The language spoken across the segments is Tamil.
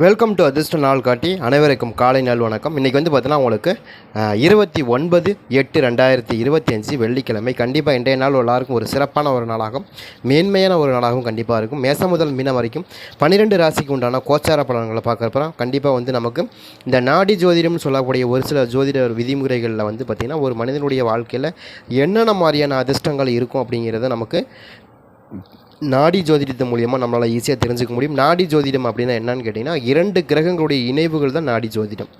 வெல்கம் டு அதிர்ஷ்ட நாள் காட்டி அனைவருக்கும் காலை நாள் வணக்கம். இன்றைக்கி வந்து பார்த்தீங்கன்னா உங்களுக்கு இருபத்தி ஒன்பது எட்டு ரெண்டாயிரத்தி இருபத்தி அஞ்சு வெள்ளிக்கிழமை. கண்டிப்பாக இன்றைய நாள் எல்லாருக்கும் ஒரு சிறப்பான ஒரு நாளாகும். மேன்மையான ஒரு நாளாகவும் கண்டிப்பாக இருக்கும். மேச முதல் மீனம் வரைக்கும் பன்னிரெண்டு ராசிக்கு உண்டான கோச்சார பலன்களை பார்க்குறப்ப கண்டிப்பாக வந்து நமக்கு இந்த நாடி ஜோதிடம்னு சொல்லக்கூடிய ஒரு சில ஜோதிட விதிமுறைகளில் வந்து பார்த்திங்கன்னா ஒரு மனிதனுடைய வாழ்க்கையில் என்னென்ன மாதிரியான அதிர்ஷ்டங்கள் இருக்கும் அப்படிங்கிறத நமக்கு நாடி ஜோதிடத்தின் மூலியமாக நம்மளால் ஈஸியாக தெரிஞ்சுக்க முடியும். நாடி ஜோதிடம் அப்படின்னா என்னன்னு கேட்டிங்கன்னா இரண்டு கிரகங்களுடைய இணைவுகள் தான் நாடி ஜோதிடம்.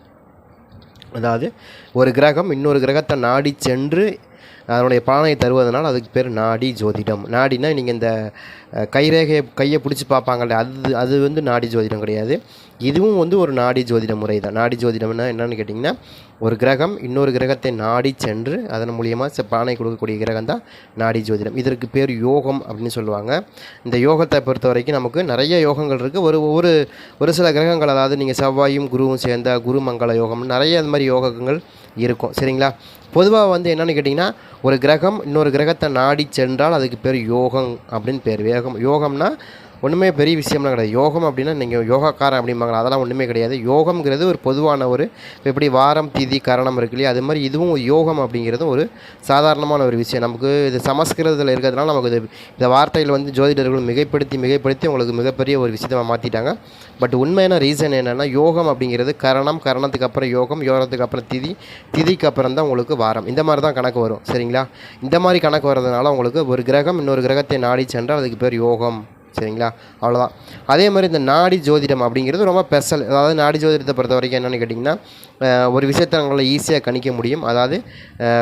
அதாவது ஒரு கிரகம் இன்னொரு கிரகத்தை நாடி சென்று அதனுடைய பலனை தருவதனால் அதுக்கு பேர் நாடி ஜோதிடம். நாடினா நீங்கள் இந்த கைரேகையை கையை பிடிச்சி பார்ப்பாங்கல்ல அது அது வந்து நாடி ஜோதிடம் கிடையாது. இதுவும் வந்து ஒரு நாடி ஜோதிட முறை தான். நாடி ஜோதிடம்னா என்னன்னு கேட்டிங்கன்னா ஒரு கிரகம் இன்னொரு கிரகத்தை நாடி சென்று அதன் மூலியமாக பலனை கொடுக்கக்கூடிய கிரகம் தான் நாடி ஜோதிடம். இதற்கு பேர் யோகம் அப்படின்னு சொல்லுவாங்க. இந்த யோகத்தை பொறுத்த வரைக்கும் நமக்கு நிறைய யோகங்கள் இருக்குது ஒரு ஒரு ஒரு சில கிரகங்கள் அதாவது நீங்கள் செவ்வாயும் குருவும் சேர்ந்த குருமங்கள யோகம் நிறைய அது மாதிரி யோகங்கள் இருக்கும். சரிங்களா? பொதுவாக வந்து என்னென்னு கேட்டிங்கன்னா ஒரு கிரகம் இன்னொரு கிரகத்தை நாடி சென்றால் அதுக்கு பேர் யோகம் அப்படின்னு பேர். வேகம் யோகம்னா ஒன்றுமே பெரிய விஷயம்லாம் கிடையாது. யோகம் அப்படின்னா நீங்கள் யோகாக்காரன் அப்படிம்பாங்க. அதெல்லாம் ஒன்றுமே கிடையாது. யோகம்ங்கிறது ஒரு பொதுவான ஒரு எப்படி வாரம் திதி கரணம் இருக்கு இல்லையா? அது மாதிரி இதுவும் யோகம் அப்படிங்கிறதும் ஒரு சாதாரணமான ஒரு விஷயம். நமக்கு இது சமஸ்கிருதத்தில் இருக்கிறதுனால நமக்கு இது இந்த வார்த்தையில் வந்து ஜோதிடர்கள் மிகைப்படுத்தி மிகைப்படுத்தி உங்களுக்கு மிகப்பெரிய ஒரு விஷயத்தை மாற்றிட்டாங்க பட் உண்மையான ரீசன் என்னென்னா யோகம் அப்படிங்கிறது கரணம் கரணத்துக்கு அப்புறம் யோகம் யோகத்துக்கு அப்புறம் திதி திதிக்கு அப்புறம் தான் உங்களுக்கு வாரம். இந்த மாதிரி தான் கணக்கு வரும். சரிங்களா? இந்த மாதிரி கணக்கு வர்றதுனால உங்களுக்கு ஒரு கிரகம் இன்னொரு கிரகத்தை நாடி சென்றால் அதுக்கு பேர் யோகம். சரிங்களா? அவ்வளோதான் அதே மாதிரி இந்த நாடி ஜோதிடம் அப்படிங்கிறது ரொம்ப ஸ்பெஷல் அதாவது நாடி ஜோதிடத்தை பொறுத்த வரைக்கும் என்னென்னு கேட்டிங்கன்னா ஒரு விஷயத்தை உங்களால் ஈஸியாக கணிக்க முடியும். அதாவது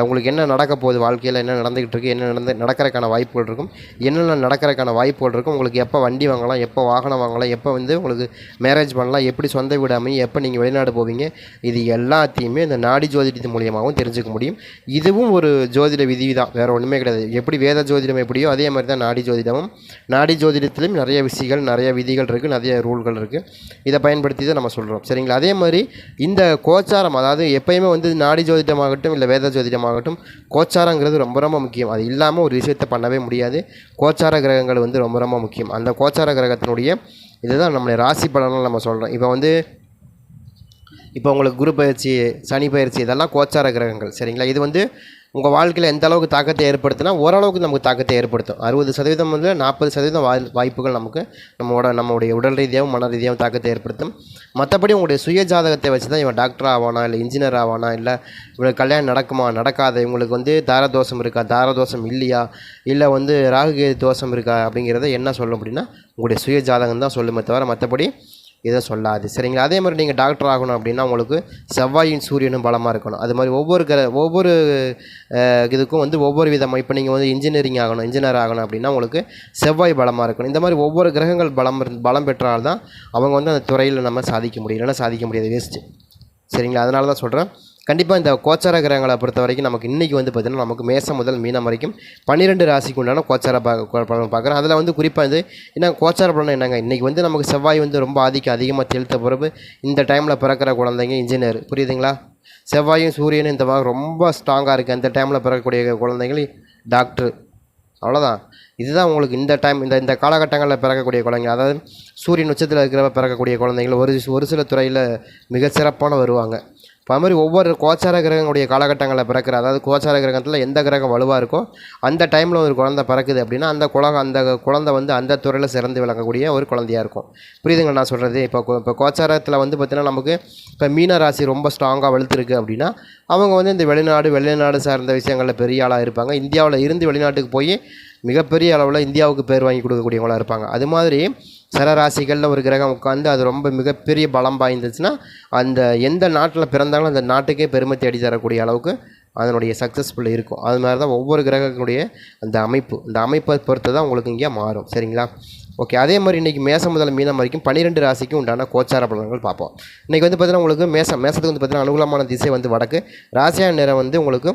உங்களுக்கு என்ன நடக்க போகுது வாழ்க்கையில் என்ன நடந்துக்கிட்டு இருக்குது என்ன நடந்து நடக்கிறதுக்கான வாய்ப்புகள் இருக்கும். என்னென்ன நடக்கிறதுக்கான வாய்ப்புகள் இருக்கும் உங்களுக்கு எப்போ வண்டி வாங்கலாம் எப்போ வாகனம் வாங்கலாம் எப்போ வந்து உங்களுக்கு மேரேஜ் பண்ணலாம் எப்படி சொந்த வீடு அமையும் எப்போ நீங்கள் வெளிநாடு போவீங்க இது எல்லாத்தையுமே இந்த நாடி ஜோதிடத்தின் மூலியமாகவும் தெரிஞ்சுக்க முடியும். இதுவும் ஒரு ஜோதிட விதி தான் வேறு ஒன்றுமே கிடையாது. எப்படி வேத ஜோதிடம் எப்படியோ அதே மாதிரி தான் நாடி ஜோதிடமும். நாடி ஜோதிடத்தை ஜோதிடத்திலும் நிறைய விஷயங்கள் நிறைய விதிகள் இருக்குது நிறைய ரூல்கள் இருக்குது இதை பயன்படுத்தி தான் நம்ம சொல்கிறோம் சரிங்களா? அதே மாதிரி இந்த கோச்சாரம் அதாவது எப்பயுமே வந்து நாடி ஜோதிடமாகட்டும் இல்லை வேத ஜோதிடமாகட்டும் கோச்சாரங்கிறது ரொம்ப ரொம்ப முக்கியம். அது இல்லாமல் ஒரு விஷயத்தை பண்ணவே முடியாது. கோச்சார கிரகங்கள் வந்து ரொம்ப ரொம்ப முக்கியம். அந்த கோச்சார கிரகத்தினுடைய இதுதான் நம்மளுடைய ராசி பலன்கள் நம்ம சொல்கிறோம் இப்போ வந்து இப்போ உங்களுக்கு குரு பயிற்சி சனி பயிற்சி இதெல்லாம் கோச்சார கிரகங்கள். சரிங்களா? இது வந்து உங்கள் வாழ்க்கையில் எந்த அளவுக்கு தாக்கத்தை ஏற்படுத்தினா ஓரளவுக்கு நமக்கு தாக்கத்தை ஏற்படுத்தும். அறுபது சதவீதம் வந்து நாற்பது சதவீதம் வாய் வாய்ப்புகள் நமக்கு நம்மளோட நம்மளுடைய உடல் ரீதியாகவும் மன ரீதியாகவும் தாக்கத்தை ஏற்படுத்தும். மற்றபடி உங்களுடைய சுய ஜாதகத்தை வச்சு தான் இவன் டாக்டர் ஆவானா இல்லை இன்ஜினியர் ஆவானா இல்லை இவங்களுக்கு கல்யாணம் நடக்குமா நடக்காத இவங்களுக்கு வந்து தாரதோஷம் இருக்கா தாரதோஷம் இல்லையா இல்லை வந்து ராகுகேது தோஷம் இருக்கா அப்படிங்கிறத என்ன சொல்லும் அப்படின்னா உங்களுடைய சுய ஜாதகம் தான் சொல்லுமே தவிர மற்றபடி இதை சொல்லாது. சரிங்களா? அதே மாதிரி நீங்கள் டாக்டர் ஆகணும் அப்படின்னா உங்களுக்கு செவ்வாயின் சூரியனும் பலமாக இருக்கணும். அது மாதிரி ஒவ்வொரு கிர ஒவ்வொரு இதுக்கும் வந்து ஒவ்வொரு விதமாக இப்போ நீங்கள் வந்து இன்ஜினியரிங் ஆகணும் இன்ஜினியர் ஆகணும் அப்படின்னா உங்களுக்கு செவ்வாய் பலமாக இருக்கணும். இந்த மாதிரி ஒவ்வொரு கிரகங்கள் பலம் பலம் பெற்றால்தான் அவங்க வந்து அந்த துறையில் நம்ம சாதிக்க முடியும். இல்லைன்னா சாதிக்க முடியாது வேஸ்ட்டு சரிங்களா? அதனால தான் சொல்கிறேன் கண்டிப்பாக இந்த கோச்சார கிரகங்களை பொறுத்த வரைக்கும் நமக்கு இன்றைக்கி வந்து பார்த்திங்கன்னா நமக்கு மேசம் முதல் மீனம் வரைக்கும் பன்னிரெண்டு ராசிக்கு உண்டான கோச்சார பலன் பார்க்குறேன் அதில் வந்து குறிப்பாக வந்து என்ன கோச்சார பலன் என்னங்க? இன்றைக்கி வந்து நமக்கு செவ்வாய் வந்து ரொம்ப ஆதிக்கம் அதிகமாக செலுத்த பிறகு இந்த டைமில் பிறக்கிற குழந்தைங்க இன்ஜினியர் புரியுதுங்களா? செவ்வாயும் சூரியனும் இந்த மாதிரி ரொம்ப ஸ்ட்ராங்காக இருக்குது அந்த டைமில் பிறக்கக்கூடிய குழந்தைகள் டாக்டர் அவ்வளோதான் இதுதான் உங்களுக்கு இந்த டைம் இந்த இந்த காலகட்டங்களில் பிறக்கக்கூடிய குழந்தைங்க. அதாவது சூரியன் உச்சத்தில் இருக்கிறப்ப பிறக்கக்கூடிய குழந்தைகள் ஒரு ஒரு சில துறையில் மிக சிறப்பான வருவாங்க. இப்போ அது மாதிரி ஒவ்வொரு கோச்சார கிரகங்களுடைய காலகட்டங்களில் பிறக்கிற அதாவது கோச்சார கிரகத்தில் எந்த கிரகம் வலுவாக இருக்கோ அந்த டைமில் ஒரு குழந்தை பிறக்குது அப்படின்னா அந்த குழந்தை அந்த குழந்தை வந்து அந்த துறையில் சிறந்து விளங்கக்கூடிய ஒரு குழந்தையாக இருக்கும். புரியுதுங்க நான் சொல்கிறது இப்போ இப்போ கோச்சாரத்தில் வந்து பார்த்திங்கன்னா நமக்கு இப்போ மீன ராசி ரொம்ப ஸ்ட்ராங்காக வலுத்துருக்கு அப்படின்னா அவங்க வந்து இந்த வெளிநாடு வெளிநாடு சார்ந்த விஷயங்களில் பெரிய ஆளாக இருப்பாங்க. இந்தியாவில் இருந்து வெளிநாட்டுக்கு போய் மிகப்பெரிய அளவில் இந்தியாவுக்கு பேர் வாங்கி கொடுக்கக்கூடியவங்களாக இருப்பாங்க. அது மாதிரி சில ராசிகளில் ஒரு கிரகம் உட்காந்து அது ரொம்ப மிகப்பெரிய பலம் பாய்ந்துச்சுன்னா அந்த எந்த நாட்டில் பிறந்தாலும் அந்த நாட்டுக்கே பெருமை தேடி தரக்கூடிய அளவுக்கு அதனுடைய சக்ஸஸ்ஃபுல் இருக்கும். அது மாதிரி தான் ஒவ்வொரு கிரகங்களுடைய அந்த அமைப்பு. அந்த அமைப்பை பொறுத்து தான் உங்களுக்கு இங்கே மாறும். சரிங்களா? ஓகே அதே மாதிரி இன்றைக்கி மேசம் முதல் மீனம் வரைக்கும் பன்னிரெண்டு ராசிக்கும் உண்டான கோச்சார பலன்கள் பார்ப்போம். இன்றைக்கி வந்து பார்த்திங்கன்னா உங்களுக்கு மேசம் மேசத்துக்கு வந்து பார்த்திங்கன்னா அனுகூலமான திசை வந்து வடக்கு. ராசியான நேரம் வந்து உங்களுக்கு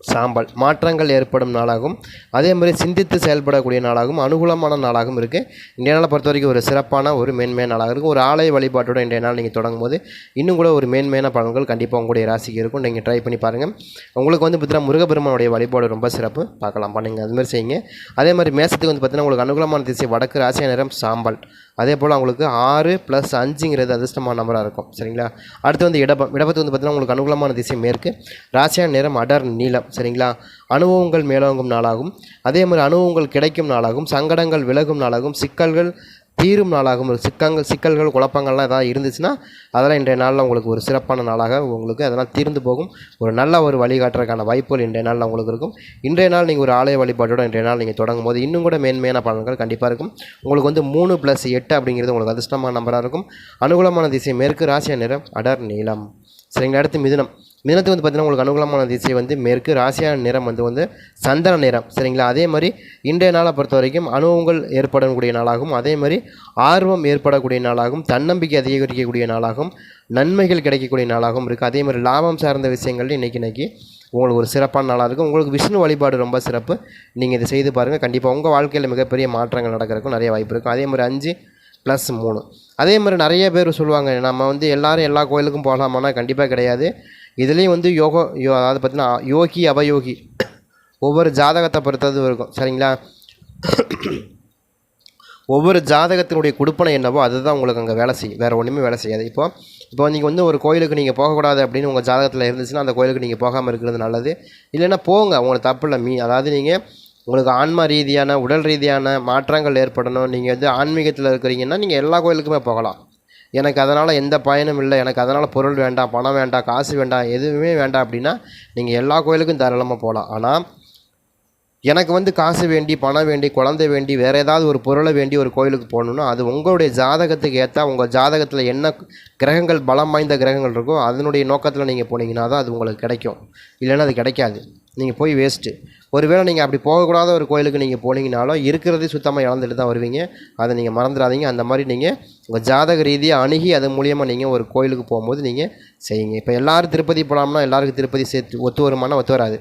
சாம்பல் மாற்றங்கள் ஏற்படும் நாளாகும். அதே மாதிரி சிந்தித்து செயல்படக்கூடிய நாளாகவும் அனுகூலமான நாளாகவும் இருக்குது இன்றைய நாளை பொறுத்த வரைக்கும் ஒரு சிறப்பான ஒரு மேன்மையான நாளாக இருக்கும் ஒரு ஆலய வழிபாட்டோட இன்றைய நாள் நீங்கள் தொடங்கும் போது இன்னும் கூட ஒரு மேன்மையான பலன்கள் கண்டிப்பாக உங்களுடைய ராசிக்கு இருக்கும். நீங்கள் ட்ரை பண்ணி பாருங்கள் உங்களுக்கு வந்து பார்த்தீங்கன்னா முருகப்பெருமானுடைய வழிபாடு ரொம்ப சிறப்பு. பார்க்கலாம். பண்ணுங்கள் அதுமாதிரி செய்யுங்க. அதே மாதிரி மேசத்துக்கு வந்து பார்த்தீங்கன்னா உங்களுக்கு அனுகூலமான திசை வடக்கு ராசியா நேரம் சாம்பல். அதே போல் அவங்களுக்கு ஆறு ப்ளஸ் அஞ்சுங்கிறது அதிர்ஷ்டமான நம்பராக இருக்கும். சரிங்களா? அடுத்து வந்து இடபம் இடபத்து வந்து பார்த்திங்கன்னா உங்களுக்கு அனுகூலமான திசை மேற்கு. ராசியான நிறம் அடர் நீளம் சரிங்களா? அனுபவங்கள் மேலோங்கும் நாளாகும். அதே மாதிரி அனுபவங்கள் கிடைக்கும் நாளாகும். சங்கடங்கள் விலகும் நாளாகும். சிக்கல்கள் தீரும் நாளாகும் ஒரு சிக்கங்கள் சிக்கல்கள் குழப்பங்கள்லாம் எதாவது இருந்துச்சுன்னா அதெல்லாம் இன்றைய நாளில் உங்களுக்கு ஒரு சிறப்பான நாளாக உங்களுக்கு அதெல்லாம் தீர்ந்து போகும். ஒரு நல்ல ஒரு வழிகாட்டுறதுக்கான வாய்ப்புகள் இன்றைய நாளில் உங்களுக்கு இருக்கும். இன்றைய நாள் நீங்கள் ஒரு ஆலய வழிபாட்டோட இன்றைய நாள் நீங்கள் தொடங்கும் போது இன்னும் கூட மேன்மையான பலன்கள் கண்டிப்பாக இருக்கும். உங்களுக்கு வந்து மூணு ப்ளஸ் எட்டு அப்படிங்கிறது உங்களுக்கு அதிர்ஷ்டமான நம்பராக இருக்கும். அனுகூலமான திசை மேற்கு ராசிய நிறம் அடர் நீளம் சரிங்களா? அடுத்து மிதுனம். மிதனத்துக்கு வந்து பார்த்திங்கன்னா உங்களுக்கு அனுகூலமான திசை வந்து மேற்கு ராசியான நிறம் வந்து வந்து சந்தன நிறம். சரிங்களா? அதே மாதிரி இன்றைய நாளை பொறுத்த வரைக்கும் அனுபவங்கள் ஏற்படக்கூடிய நாளாகும் அதே மாதிரி ஆர்வம் ஏற்படக்கூடிய நாளாகும் தன்னம்பிக்கை அதிகரிக்கக்கூடிய நாளாகும் நன்மைகள் கிடைக்கக்கூடிய நாளாகவும் இருக்குது அதே மாதிரி லாபம் சார்ந்த விஷயங்கள் இன்றைக்கி இன்றைக்கி உங்களுக்கு ஒரு சிறப்பான நாளாக இருக்கும் உங்களுக்கு விஷ்ணு வழிபாடு ரொம்ப சிறப்பு. நீங்கள் இதை செய்து பாருங்கள் கண்டிப்பாக உங்கள் வாழ்க்கையில் மிகப்பெரிய மாற்றங்கள் நடக்கிறதுக்கும் நிறைய வாய்ப்பு இருக்கும் அதே மாதிரி அஞ்சு ப்ளஸ் மூணு. அதே மாதிரி நிறைய பேர் சொல்லுவாங்க நம்ம வந்து எல்லோரும் எல்லா கோயிலுக்கும் போகலாமான்னா கண்டிப்பாக கிடையாது. இதுலேயும் வந்து யோகோ யோ அதாவது பார்த்தீங்கன்னா யோகி அவயோகி ஒவ்வொரு ஜாதகத்தை பொறுத்தது இருக்கும். சரிங்களா? ஒவ்வொரு ஜாதகத்தினுடைய கொடுப்பனை என்னவோ அதுதான் உங்களுக்கு அங்கே வேலை செய்யும். வேறு ஒன்றுமே வேலை செய்யாது. இப்போ இப்போ நீங்கள் வந்து ஒரு கோயிலுக்கு நீங்கள் போகக்கூடாது அப்படின்னு உங்கள் ஜாதகத்தில் இருந்துச்சுன்னா அந்த கோயிலுக்கு நீங்கள் போகாமல் இருக்கிறது நல்லது. இல்லைன்னா போங்க உங்களுக்கு தப்பு இல்லை மீ அதாவது நீங்கள் உங்களுக்கு ஆன்ம ரீதியான உடல் ரீதியான மாற்றங்கள் ஏற்படணும். நீங்கள் வந்து ஆன்மீகத்தில் இருக்கிறீங்கன்னா நீங்கள் எல்லா கோயிலுக்குமே போகலாம். எனக்கு அதனால் எந்த பயனும் இல்லை. எனக்கு அதனால் பொருள் வேண்டாம் பணம் வேண்டாம் காசு வேண்டாம் எதுவுமே வேண்டாம் அப்படின்னா நீங்கள் எல்லா கோயிலுக்கும் தாராளமாக போகலாம் ஆனால் எனக்கு வந்து காசு வேண்டி பணம் வேண்டி குழந்தை வேண்டி வேறு ஏதாவது ஒரு பொருளை வேண்டி ஒரு கோயிலுக்கு போகணுன்னா அது உங்களுடைய ஜாதகத்துக்கு ஏற்ற உங்கள் ஜாதகத்தில் என்ன கிரகங்கள் பலம் வாய்ந்த கிரகங்கள் இருக்கோ அதனுடைய நோக்கத்தில் நீங்கள் போனீங்கன்னா தான் அது உங்களுக்கு கிடைக்கும். இல்லைன்னா அது கிடைக்காது. நீங்கள் போய் வேஸ்ட்டு ஒருவேளை நீங்கள் அப்படி போகக்கூடாத ஒரு கோயிலுக்கு நீங்கள் போனீங்கனாலும் இருக்கிறதே சுத்தமாக இழந்துட்டு தான் வருவீங்க. அதை நீங்கள் மறந்துடாதீங்க. அந்த மாதிரி நீங்கள் உங்கள் ஜாதக ரீதியாக அணுகி அது மூலியமாக நீங்கள் ஒரு கோயிலுக்கு போகும்போது நீங்கள் செய்யுங்க. இப்போ எல்லோரும் திருப்பதி போகலாம்னா எல்லாருக்கும் திருப்பதி சேர்த்து ஒத்து வருமானா ஒத்து வராது.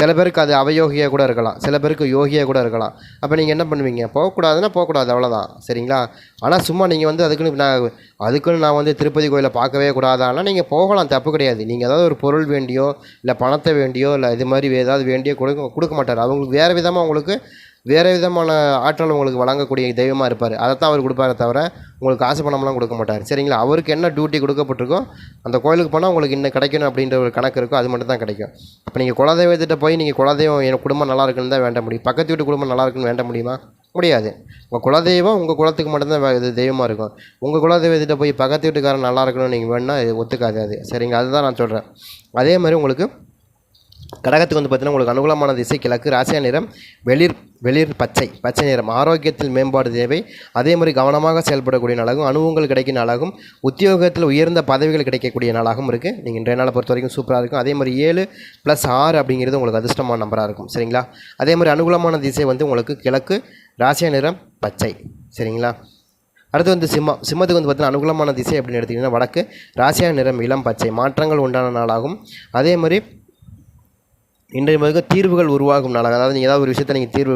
சில பேருக்கு அது அவயோகியாக கூட இருக்கலாம். சில பேருக்கு யோகியாக கூட இருக்கலாம். அப்போ நீங்கள் என்ன பண்ணுவீங்க? போகக்கூடாதுன்னா போகக்கூடாது. அவ்வளோதான் சரிங்களா? ஆனால் சும்மா நீங்கள் வந்து அதுக்குன்னு நான் அதுக்குன்னு நான் வந்து திருப்பதி கோயிலை பார்க்கவே கூடாதானா நீங்கள் போகலாம். தப்பு கிடையாது. நீங்கள் ஏதாவது ஒரு பொருள் வேண்டியோ இல்லை பணத்தை வேண்டியோ இல்லை இது மாதிரி ஏதாவது வேண்டியோ கொடுக்க கொடுக்க மாட்டார். அவங்களுக்கு வேறு விதமாக உங்களுக்கு வேறு விதமான ஆற்றல் உங்களுக்கு வழங்கக்கூடிய தெய்வமாக இருப்பார். அதை தான் அவர் கொடுப்பாரே தவிர உங்களுக்கு காசு பணம்லாம் கொடுக்க மாட்டார். சரிங்களா? அவருக்கு என்ன டியூட்டி கொடுக்கப்பட்டிருக்கோ அந்த கோயிலுக்கு போனால் உங்களுக்கு இன்னும் கிடைக்கணும் அப்படின்ற ஒரு கணக்கு இருக்கோ அது மட்டும் தான் கிடைக்கும். இப்போ நீங்கள் குலதெய்வத்திட்ட போய் நீங்கள் குலதெய்வம் என் குடும்பம் நல்லா இருக்குன்னு தான் வேண்ட முடியும். பக்கத்து வீட்டு குடும்பம் நல்லா இருக்குன்னு வேண்ட முடியுமா? முடியாது. உங்கள் குலதெய்வம் உங்கள் குலத்துக்கு மட்டும்தான் வே- இது தெய்வமாக இருக்கும். உங்கள் குலதெய்வத்திட்ட போய் பக்கத்து வீட்டுக்காரன் நல்லா இருக்கணும்னு நீங்கள் வேணுன்னா ஒத்துக்காது அது. சரிங்க அதுதான் நான் சொல்கிறேன் அதே மாதிரி உங்களுக்கு கடகத்துக்கு வந்து பார்த்தீங்கன்னா உங்களுக்கு அனுகூலமான திசை கிழக்கு ராசியா நிறம் வெளிர் வெளிர் பச்சை பச்சை நிறம். ஆரோக்கியத்தில் மேம்பாடு தேவை. அதே மாதிரி கவனமாக செயல்படக்கூடிய நாளாகும் அனுபவங்கள் கிடைக்கும் நாளாகும் உத்தியோகத்தில் உயர்ந்த பதவிகள் கிடைக்கக்கூடிய நாளாகவும் இருக்குது நீங்கள் இன்றைய நாளை பொறுத்த வரைக்கும் சூப்பராக இருக்கும். அதே மாதிரி ஏழு ப்ளஸ் ஆறு அப்படிங்கிறது உங்களுக்கு அதிர்ஷ்டமான நம்பராக இருக்கும். சரிங்களா? அதே மாதிரி அனுகூலமான திசை வந்து உங்களுக்கு கிழக்கு ராசியா நிறம் பச்சை. சரிங்களா? அடுத்து வந்து சிம்மம். சிம்மத்துக்கு வந்து பார்த்தீங்கன்னா அனுகூலமான திசை அப்படின்னு எடுத்திங்கன்னா வடக்கு ராசியா நிறம் இளம் பச்சை. மாற்றங்கள் உண்டான நாளாகும். அதே மாதிரி இன்றைய மிக தீர்வுகள் உருவாகும் நாளாக. அதாவது நீங்கள் ஏதாவது ஒரு விஷயத்தை நீங்கள் தீர்வு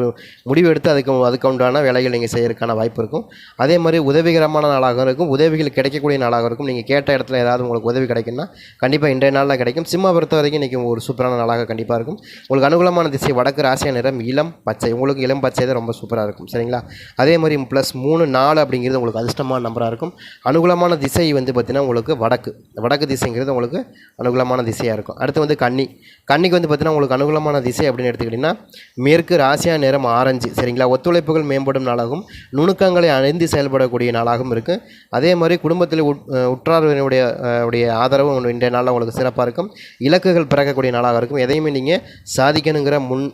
முடிவு எடுத்து அதுக்கு அதுக்கு உண்டான வேலைகள் நீங்கள் செய்யறதுக்கான வாய்ப்பு இருக்கும். அதே மாதிரி உதவிகரமான நாளாக இருக்கும். உதவிகள் கிடைக்கக்கூடிய நாளாக இருக்கும். நீங்கள் கேட்ட இடத்துல ஏதாவது உங்களுக்கு உதவி கிடைக்குன்னா கண்டிப்பாக இன்றைய நாளில் கிடைக்கும். சிம்ம பொறுத்த வரைக்கும் இன்றைக்கி ஒரு சூப்பரான நாளாக கண்டிப்பாக இருக்கும். உங்களுக்கு அனுகூலமான திசை வடக்கு ராசியா நிறம் இளம் பச்சை. உங்களுக்கு இளம் பச்சை தான் ரொம்ப சூப்பராக இருக்கும். சரிங்களா? அதே மாதிரி ப்ளஸ் மூணு நாலு அப்படிங்கிறது உங்களுக்கு அதிர்ஷ்டமான நம்பராக இருக்கும். அனுகூலமான திசை வந்து பார்த்திங்கன்னா உங்களுக்கு வடக்கு. வடக்கு திசைங்கிறது உங்களுக்கு அனுகூலமான திசையாக இருக்கும். அடுத்து வந்து கன்னி. கன்னிக்கு வந்து பார்த்திங்கன்னா உங்களுக்கு அனுகூலமான திசை அப்படின்னு எடுத்துக்கிட்டிங்கன்னா மேற்கு ராசியா நிறம் ஆரஞ்சு சரிங்களா? ஒத்துழைப்புகள் மேம்படும் நாளாகவும் நுணுக்கங்களை அணிந்து செயல்படக்கூடிய நாளாகவும் இருக்குது அதே மாதிரி குடும்பத்தில் உட் அஹ் உற்றாரினுடைய உடைய ஆதரவு இன்றைய நாளில் உங்களுக்கு சிறப்பாக இருக்கும். இலக்குகள் பிறக்கக்கூடிய நாளாக இருக்கும். எதையுமே நீங்கள் சாதிக்கணுங்கிற முன்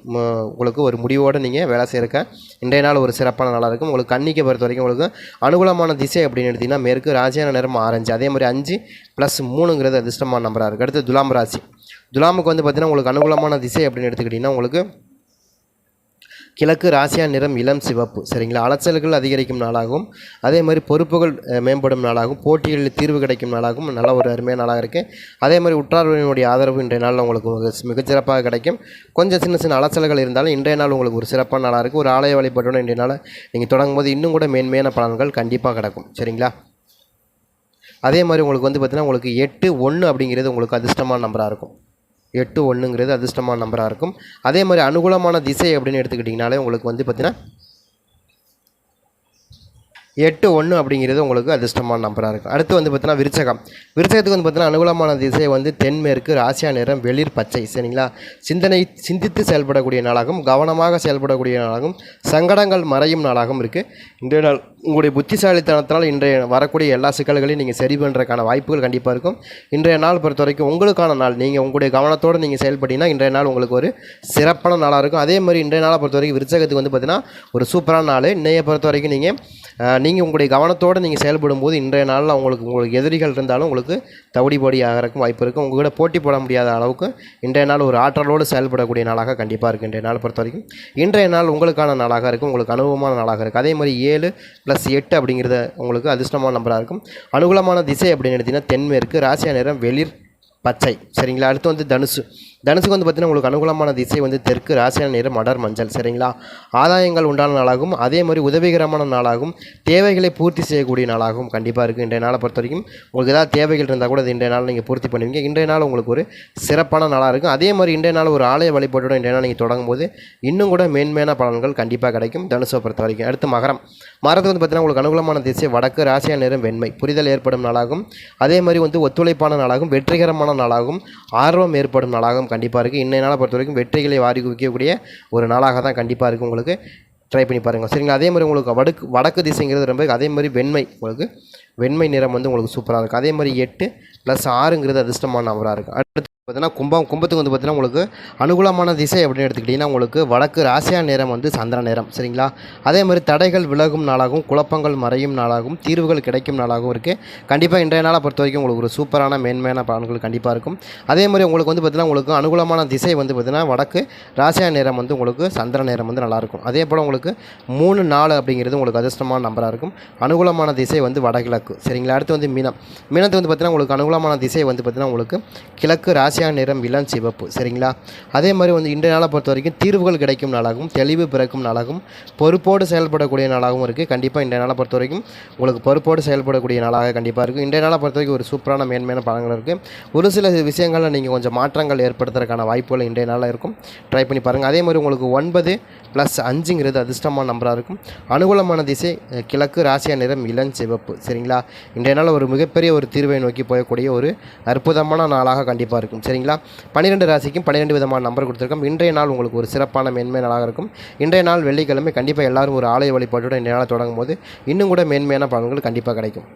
உங்களுக்கு ஒரு முடிவோடு நீங்கள் வேலை செய்கிறக்க இன்றைய நாள் ஒரு சிறப்பான நாளாக இருக்கும். உங்களுக்கு கண்ணிக்கை பொறுத்த வரைக்கும் உங்களுக்கு அனுகூலமான திசை அப்படின்னு எடுத்திங்கன்னா மேற்கு ராசியான நிறம் ஆரஞ்சு. அதே மாதிரி அஞ்சு ப்ளஸ் மூணுங்கிறது அதிர்ஷ்டமான நம்பராக இருக்குது அடுத்து துலாம் ராசி. துலாமுக்கு வந்து பார்த்தீங்கன்னா உங்களுக்கு அனுகூலமான திசை அப்படின்னு எடுத்துக்கிட்டிங்கன்னா உங்களுக்கு கிழக்கு ராசியா நிறம் இளம் சிவப்பு சரிங்களா? அலைச்சல்கள் அதிகரிக்கும் நாளாகவும் அதே மாதிரி பொறுப்புகள் மேம்படும் நாளாகவும் போட்டிகளில் தீர்வு கிடைக்கும் நாளாகவும் நல்ல ஒரு அருமையான நாளாக இருக்குது அதே மாதிரி உற்றார்களினுடைய ஆதரவு இன்றைய நாளில் உங்களுக்கு மிக- மிகச்சிறப்பாக கிடைக்கும். கொஞ்சம் சின்ன சின்ன அலைச்சல்கள் இருந்தாலும் இன்றைய நாள் உங்களுக்கு ஒரு சிறப்பான நாளாக இருக்குது ஒரு ஆலய வழிபாட்டோட இன்றைய நாள் நீங்கள் தொடங்கும் போது இன்னும் கூட மேன்மையான பலன்கள் கண்டிப்பாக கிடைக்கும் சரிங்களா? அதே மாதிரி உங்களுக்கு வந்து பார்த்தீங்கன்னா உங்களுக்கு எட்டு ஒன்று அப்படிங்கிறது உங்களுக்கு அதிர்ஷ்டமான நம்பராக இருக்கும். எட்டு ஒன்றுங்கிறது அதிர்ஷ்டமான நம்பராக இருக்கும். அதே மாதிரி அனுகூலமான திசை அப்படின்னு எடுத்துக்கிட்டிங்கனாலே உங்களுக்கு வந்து பார்த்தீங்கன்னா எட்டு ஒன்று அப்படிங்கிறது உங்களுக்கு அதிர்ஷ்டமான நம்பராக இருக்கும். அடுத்து வந்து பார்த்தீங்கன்னா விருச்சகம். விருச்சகத்துக்கு வந்து பார்த்தீங்கன்னா அனுகூலமான திசை வந்து தென்மேற்கு ராசியா நிறம் வெளிர் பச்சை சரிங்களா? சிந்தனை சிந்தித்து செயல்படக்கூடிய நாளாகவும் கவனமாக செயல்படக்கூடிய நாளாகவும் சங்கடங்கள் மறையும் நாளாகவும் இருக்குது இன்றைய நாள் உங்களுடைய புத்திசாலித்தனத்தினால் இன்றைய வரக்கூடிய எல்லா சிக்கல்களையும் நீங்கள் சரி பண்ணுறதுக்கான வாய்ப்புகள் கண்டிப்பாக இருக்கும். இன்றைய நாள் பொறுத்த வரைக்கும் உங்களுக்கான நாள். நீங்கள் உங்களுடைய கவனத்தோடு நீங்கள் செயல்பட்டீங்கன்னா இன்றைய நாள் உங்களுக்கு ஒரு சிறப்பான நாளாக இருக்கும். அதே மாதிரி இன்றைய நாளை பொறுத்த வரைக்கும் விருச்சகத்துக்கு வந்து பார்த்தீங்கன்னா ஒரு சூப்பரான நாள். இன்னையை பொறுத்த வரைக்கும் நீங்கள் நீங்கள் உங்களுடைய கவனத்தோடு நீங்கள் செயல்படும் போது இன்றைய நாளில் உங்களுக்கு உங்களுக்கு எதிரிகள் இருந்தாலும் உங்களுக்கு தவிடிபடி ஆகிறக்கும் வாய்ப்பு இருக்கும். உங்கள் கூட போட்டி போட முடியாத அளவுக்கு இன்றைய நாள் ஒரு ஆற்றலோடு செயல்படக்கூடிய நாளாக கண்டிப்பாக இருக்குது இன்றைய நாள் பொறுத்த வரைக்கும் இன்றைய நாள் உங்களுக்கான நாளாக இருக்கும். உங்களுக்கு அனுபவமான நாளாக இருக்குது அதே மாதிரி ஏழு ப்ளஸ் எட்டு அப்படிங்கிறத உங்களுக்கு அதிர்ஷ்டமான நம்பராக இருக்கும். அனுகூலமான திசை அப்படின்னு எடுத்திங்கன்னா தென்மேற்கு ராசியா நிறம் வெளிர் பச்சை. சரிங்களா? அடுத்து வந்து தனுசு. தனுசுக்கு வந்து பார்த்தீங்கன்னா உங்களுக்கு அனுகூலமான திசை வந்து தெற்கு ராசியான நிறம் அடர் மஞ்சள் சரிங்களா? ஆதாயங்கள் உண்டான நாளாகவும் அதே மாதிரி உதவிகரமான நாளாகவும் தேவைகளை பூர்த்தி செய்யக்கூடிய நாளாகவும் கண்டிப்பாக இருக்குது இன்றைய நாளை பொறுத்த வரைக்கும் உங்களுக்கு ஏதாவது தேவைகள் இருந்தால் கூட அது இன்றைய நாள் நீங்கள் பூர்த்தி பண்ணுவீங்க இன்றைய நாள் உங்களுக்கு ஒரு சிறப்பான நாளாக இருக்கும் அதே மாதிரி இன்றைய நாள் ஒரு ஆலய வழிபாட்டோட இன்றைய நாள் நீங்கள் தொடங்கும் போது இன்னும் கூட மேன்மையான பலன்கள் கண்டிப்பாக கிடைக்கும். தனுசை பொறுத்த வரைக்கும் அடுத்து மகரம். மரத்துக்கு வந்து பார்த்தீங்கன்னா உங்களுக்கு அனுகூலமான திசை வடக்கு ராசியான நிறம் வெண்மை. புரிதல் ஏற்படும் நாளாகும். அதே மாதிரி வந்து ஒத்துழைப்பான நாளாகும். வெற்றிகரமான நாளாகும். ஆர்வம் ஏற்படும் நாளாகவும் கண்டிப்பாக இருக்குது இன்றைய நாளை பொறுத்த வரைக்கும் வெற்றிகளை வாரி குவிக்கக்கூடிய ஒரு நாளாக தான் கண்டிப்பாக இருக்குது உங்களுக்கு. ட்ரை பண்ணி பாருங்கள் சரிங்களா? அதே மாதிரி உங்களுக்கு வடக்கு வடக்கு திசைங்கிறது ரொம்ப அதே மாதிரி வெண்மை உங்களுக்கு வெண்மை நிறம் வந்து உங்களுக்கு சூப்பராக இருக்கும் அதே மாதிரி எட்டு ப்ளஸ் ஆறுங்கிறது அதிர்ஷ்டமான நம்பராக இருக்கும் அடுத்து பார்த்தீங்கன்னா கும்பம் கும்பத்துக்கு வந்து பார்த்தீங்கன்னா உங்களுக்கு அனுகூலமான திசை அப்படின்னு எடுத்துக்கிட்டிங்கன்னா உங்களுக்கு வடக்கு ராசியா நேரம் வந்து சந்திர நேரம் சரிங்களா? அதே மாதிரி தடைகள் விலகும் நாளாகவும் குழப்பங்கள் மறையும் நாளாகவும் தீர்வுகள் கிடைக்கும் நாளாகவும் இருக்குது கண்டிப்பாக இன்றைய நாளை பொறுத்த வரைக்கும் உங்களுக்கு ஒரு சூப்பரான மேன்மையான பலன்கள் கண்டிப்பாக இருக்கும். அதே மாதிரி உங்களுக்கு வந்து பார்த்தீங்கன்னா உங்களுக்கு அனுகூலமான திசை வந்து பார்த்தீங்கன்னா வடக்கு ராசியா நேரம் வந்து உங்களுக்கு சந்திர நேரம் வந்து நல்லாயிருக்கும் அதே போல் உங்களுக்கு மூணு நாலு அப்படிங்கிறது உங்களுக்கு அதிர்ஷ்டமான நம்பராக இருக்கும். அனுகூலமான திசை வந்து வடகிழக்கு சரிங்களா? அடுத்து வந்து மீனம். மீனத்துக்கு வந்து பார்த்தீங்கன்னா உங்களுக்கு அனுகூலமான திசை வந்து பார்த்தீங்கன்னா உங்களுக்கு கிழக்கு ராசி ராசியா நிறம் இளம் சிவப்பு சரிங்களா? அதே மாதிரி வந்து இன்றைய நாளை பொறுத்த வரைக்கும் தீர்வுகள் கிடைக்கும் நாளாகவும் தெளிவு பிறக்கும் நாளாகவும் பொறுப்போடு செயல்படக்கூடிய நாளாகவும் இருக்குது கண்டிப்பாக இன்றைய நாளை பொறுத்த வரைக்கும் உங்களுக்கு பொறுப்போடு செயல்படக்கூடிய நாளாக கண்டிப்பாக இருக்கும். இன்றைய நாளை பொறுத்த வரைக்கும் ஒரு சூப்பரான மேன்மையான பலன்கள் இருக்குது ஒரு சில விஷயங்களில் நீங்கள் கொஞ்சம் மாற்றங்கள் ஏற்படுத்துறதுக்கான வாய்ப்புகள் இன்றைய நாளில் இருக்கும். ட்ரை பண்ணி பாருங்கள் அதே மாதிரி உங்களுக்கு ஒன்பது ப்ளஸ் அஞ்சுங்கிறது அதிர்ஷ்டமான நம்பராக இருக்கும். அனுகூலமான திசை கிழக்கு ராசியா நிறம் இளம் சிவப்பு சரிங்களா? இன்றைய நாள் ஒரு மிகப்பெரிய ஒரு தீர்வை நோக்கி போகக்கூடிய ஒரு அற்புதமான நாளாக கண்டிப்பாக இருக்கும். சரிங்களா? பன்னிரெண்டு ராசிக்கும் பன்னிரெண்டு விதமான நம்பர் கொடுத்துருக்கோம். இன்றைய நாள் உங்களுக்கு ஒரு சிறப்பான மேன்மை நாளாக இருக்கும். இன்றைய நாள் வெள்ளிக்கிழமை கண்டிப்பாக எல்லாரும் ஒரு ஆலய வழிபாட்டோட இன்றைய நாளை தொடங்கும் போது இன்னும் கூட மேன்மையான பலன்கள் கண்டிப்பாக கிடைக்கும்.